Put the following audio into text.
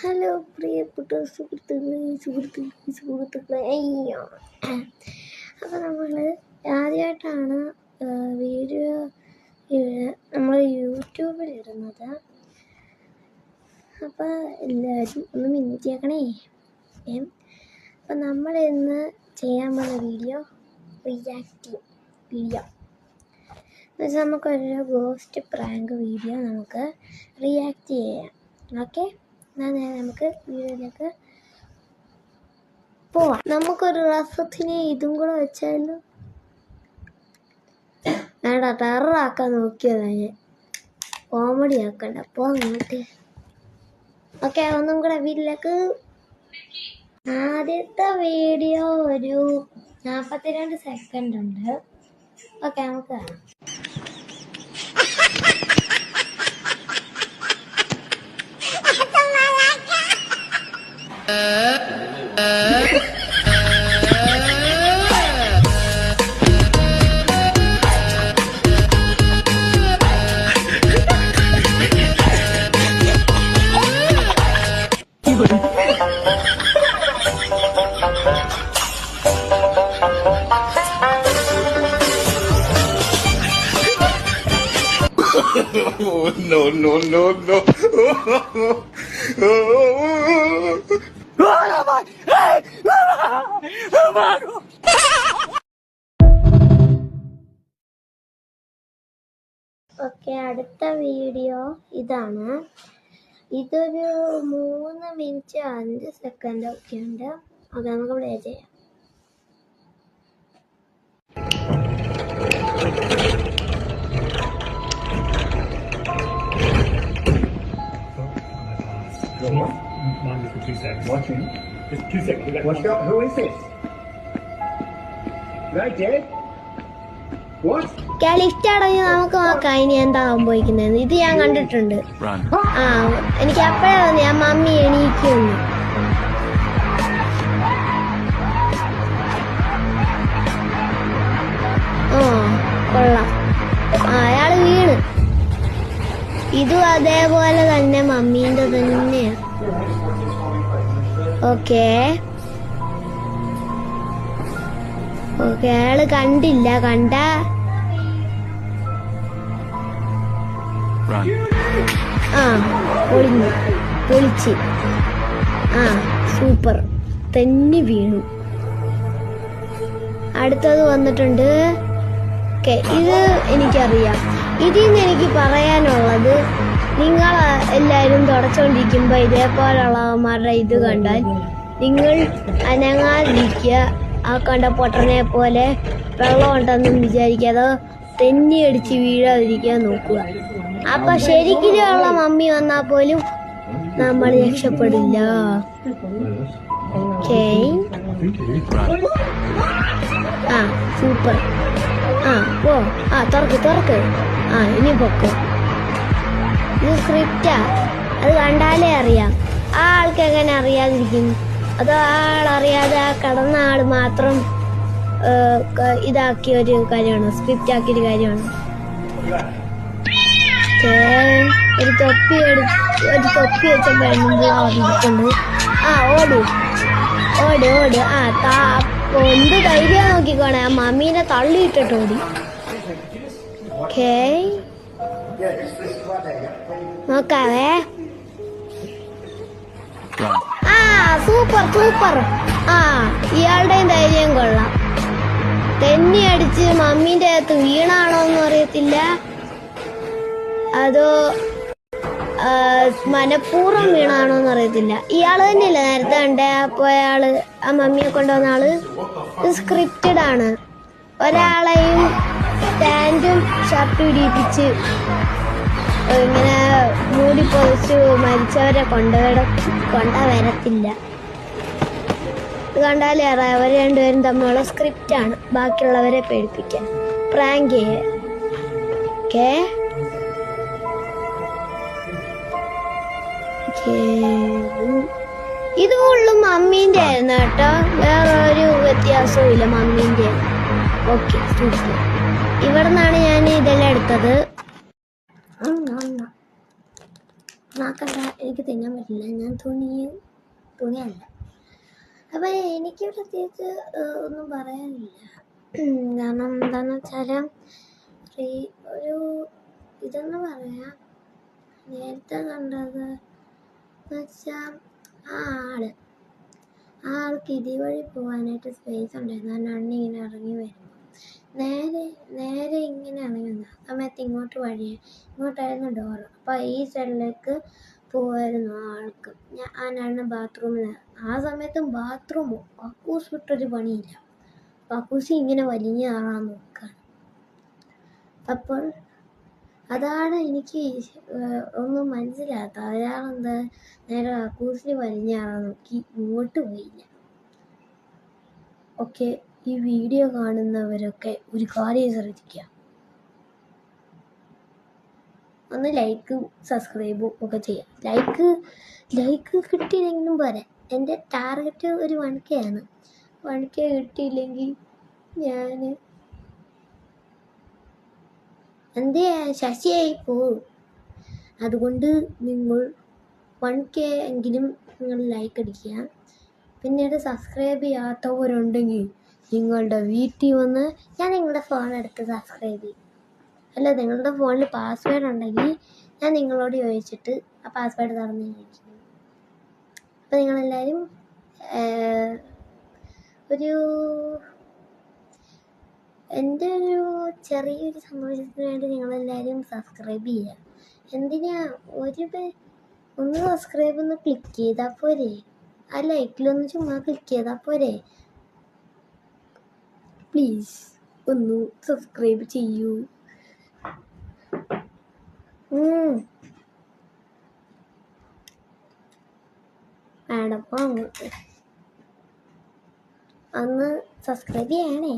Hello പ്രിയപ്പെട്ട സുഹൃത്തുക്കളെ സുഹൃത്തുക്കളെ. സുഹൃത്തുക്കളെ അയ്യോ അപ്പോൾ നമ്മൾ ആദ്യമായിട്ടാണ് വീഡിയോ നമ്മൾ യൂട്യൂബിൽ ഇടുന്നത്. അപ്പോൾ എല്ലാവരും ഒന്ന് മിനിറ്റേക്കണേ അപ്പം നമ്മൾ ഇന്ന് ചെയ്യാൻ പോകുന്ന വീഡിയോ റിയാക്റ്റീവ് വീഡിയോ എന്നുവെച്ചാൽ നമുക്കൊരു ഗോസ്റ്റ് പ്രാങ്ക് വീഡിയോ നമുക്ക് റിയാക്റ്റ് ചെയ്യാം. ഓക്കെ എന്നാൽ നമുക്ക് വീഡിയോയിലേക്ക് പോവാം. നമുക്കൊരു രസത്തിന് ഇതും കൂടെ വെച്ചാലോ വേണ്ട ടെററാക്കാൻ നോക്കിയതാ ഞാൻ. കോമഡി ആക്കണ്ട. പോ അങ്ങോട്ട്. ഓക്കെ ഒന്നും കൂടെ വീട്ടിലേക്ക്. ആദ്യത്തെ വീഡിയോ ഒരു നാൽപ്പത്തിരണ്ട് സെക്കൻഡ് ഉണ്ട്. ഓക്കെ നമുക്ക് കാണാം. Oh, no, no, no, no. Okay അടുത്ത വീഡിയോ ഇതാണ് ഇതൊരു മൂന്ന് മിനിറ്റ് അഞ്ച് സെക്കൻഡ് ഒക്കെ ഉണ്ട് അത് നമുക്ക് പ്ലേ ചെയ്യാം Mind me for two seconds. Watching. Just two seconds. Watch out. Who is this? Right, Dad? What? Lift അടങ്ങി നമുക്ക് നോക്കാം ഇനി എന്താ സംഭവിക്കുന്നത് ഇത് ഞാൻ കണ്ടിട്ടുണ്ട് ആ എനിക്ക് അപ്പോഴേ തോന്നി ആ മമ്മി എണീക്കുന്നു ആ കൊള്ളാം അയാൾ വീണ് ഇതും അതേപോലെ തന്നെ മമ്മീന്റെ തന്നെയാ ഓക്കേ ഓക്കെ അയാൾ കണ്ടില്ല കണ്ട. ആ പൊളിഞ്ഞു പൊളിച്ച്. ആ സൂപ്പർ തന്നെ വീണു. അടുത്തത് വന്നിട്ടുണ്ട്. ഓക്കെ ഇത് എനിക്കറിയാം. ഇതിൽ നിന്ന് എനിക്ക് പറയാനുള്ളത് നിങ്ങൾ എല്ലാവരും തുടച്ചുകൊണ്ടിരിക്കുമ്പോൾ ഇതേപോലുള്ളവന്മാരുടെ ഇത് കണ്ടാൽ നിങ്ങൾ അനങ്ങാതിരിക്കുക. ആ കണ്ട പൊട്ടനെ പോലെ വെള്ളം ഉണ്ടെന്നും വിചാരിക്കാതെ തെന്നി അടിച്ച് വീഴാതിരിക്കാൻ നോക്കുക. അപ്പൊ ശരിക്കുള്ള മമ്മി വന്നാൽ പോലും നമ്മൾ രക്ഷപ്പെടില്ല. ഓക്കേ ആ സൂപ്പർ ആ പോ. ആ തുറക്ക് തുറക്ക്. ആ ഇനി പൊക്കോ. ഇത് സ്ക്രിപ്റ്റാ അത് കണ്ടാലേ അറിയാം. ആ ആൾക്ക് എങ്ങനെ അറിയാതിരിക്കും? അതോ ആൾ അറിയാതെ ആ കടന്ന ആൾ മാത്രം ഇതാക്കിയ ഒരു കാര്യമാണ്? സ്ക്രിപ്റ്റ് ആക്കിയൊരു കാര്യമാണ്? ഛേ, ഒരു തൊപ്പി എടുത്ത് ഒരു തൊപ്പി വെച്ച പെണ്ണുണ്ട് ആ ഓട്. ഓട് ഓട്. ആ താ എന്ത് ധൈര്യം നോക്കിക്കോണേ? ആ മമ്മീനെ തള്ളിയിട്ടിട്ട് ഓക്കേ നോക്കാവേ. ആ സൂപ്പർ സൂപ്പർ. ആ ഇയാളുടെയും ധൈര്യം കൊള്ളാം. തെന്നി അടിച്ച് മമ്മീന്റെ അകത്ത് വീണാണോ എന്ന് അതോ മനഃപൂർവം വീണാണോ എന്ന് അറിയത്തില്ല. ഇയാൾ തന്നെയല്ല നേരത്തെ കണ്ടേ പോയാൾ ആ മമ്മിയെ കൊണ്ടുവന്ന ആൾ? സ്ക്രിപ്റ്റഡ് ആണ്. ഒരാളെയും സ്റ്റാൻഡും ഷർട്ട് ഇടിപ്പിച്ച് ഇങ്ങനെ മൂടി പൊതിച്ച് മരിച്ചവരെ കൊണ്ടുവര കൊണ്ടുവരത്തില്ല. ഇത് കണ്ടാലേ അറിയാം അവർ രണ്ടുപേരും തമ്മിലുള്ള സ്ക്രിപ്റ്റാണ് ബാക്കിയുള്ളവരെ പേടിപ്പിക്കാൻ. പ്രാങ്ക് ചെയ്യേ. ഓക്കേ ഇത് ഫുള്ളും മമ്മീന്റെ ആയിരുന്നു കേട്ടോ. വേറെ ഒരു വ്യത്യാസവും ഇല്ല മമ്മീന്റെ. ഓക്കെ ഇവിടെ നിന്നാണ് ഞാൻ ഇതെല്ലാം എടുത്തത്. എനിക്ക് തിന്നാൻ പറ്റില്ല. ഞാൻ തുണി തുണിയല്ല. അപ്പം എനിക്ക് പ്രത്യേകിച്ച് ഒന്നും പറയാനില്ല. കാരണം എന്താണെന്ന് വെച്ചാൽ ഒരു ഇതെന്ന് പറയാം നേരത്തെ കണ്ടത് വെച്ചാൽ ആ ആൾ ആ ആൾക്ക് ഇതുവഴി പോകാനായിട്ട് സ്പേസ് ഉണ്ടായിരുന്നു. ആ നണ്ണി ഇങ്ങനെ ഇറങ്ങി വരുമ്പോൾ നേരെ നേരെ ഇങ്ങനെ ഇറങ്ങി വന്നു. ആ സമയത്ത് ഇങ്ങോട്ട് വഴി ഇങ്ങോട്ടായിരുന്നു ഡോറ് അപ്പോൾ ഈ സൈഡിലേക്ക് പോവായിരുന്നു ആ ആൾക്ക്. ഞാൻ ആ നണ്ണ ബാത്റൂമിൽ ആ സമയത്തും ബാത്റൂമോ കക്കൂസ് വിട്ടൊരു പണിയില്ല. കക്കൂസി ഇങ്ങനെ വലിഞ്ഞ് കയറാൻ നോക്കുകയാണ് അപ്പോൾ അതാണ് എനിക്ക് ഒന്നും മനസ്സിലാകാത്ത. അയാളെന്താ നേരെ കക്കൂസിൽ വലിഞ്ഞാറാൻ നോക്കി ഇങ്ങോട്ട് പോയില്ല ഓക്കെ ഈ വീഡിയോ കാണുന്നവരൊക്കെ ഒരു കാര്യം ശ്രദ്ധിക്കുക. ഒന്ന് ലൈക്കും സബ്സ്ക്രൈബും ഒക്കെ ചെയ്യാം ലൈക്ക് ലൈക്ക് കിട്ടിയില്ലെങ്കിലും പോരെ. എന്റെ ടാർഗറ്റ് ഒരു വൺ കെ ആണ്. വൺ കെ കിട്ടിയില്ലെങ്കിൽ ഞാൻ എന്തേ ശശിയായി പോവും അതുകൊണ്ട് നിങ്ങൾ വൺ കെ എങ്കിലും നിങ്ങൾ ലൈക്ക് അടിക്കുക. പിന്നീട് സബ്സ്ക്രൈബ് ചെയ്യാത്തവരുണ്ടെങ്കിൽ നിങ്ങളുടെ വീട്ടിൽ വന്ന് ഞാൻ നിങ്ങളുടെ ഫോൺ എടുത്ത് സബ്സ്ക്രൈബ് ചെയ്യും. അല്ല നിങ്ങളുടെ ഫോണിൽ പാസ്വേഡ് ഉണ്ടെങ്കിൽ ഞാൻ നിങ്ങളോട് ചോദിച്ചിട്ട് ആ പാസ്വേഡ് തുറന്ന് ചോദിക്കുന്നു അപ്പോൾ നിങ്ങളെല്ലാവരും ഒരു എന്റെ ഒരു ചെറിയൊരു സന്തോഷത്തിന് വേണ്ടി നിങ്ങളെല്ലാവരും സബ്സ്ക്രൈബ് ചെയ്യുക. എന്തിനാ ഒരു ഒന്ന് സബ്സ്ക്രൈബ് ഒന്ന് ക്ലിക്ക് ചെയ്താൽ പോരെ? ആ ലൈക്കിലൊന്ന് ചുമ്മാ ക്ലിക്ക് ചെയ്താൽ പോരെ? പ്ലീസ് ഒന്ന് സബ്സ്ക്രൈബ് ചെയ്യൂ. വേണം അന്ന് സബ്സ്ക്രൈബ് ചെയ്യണേ.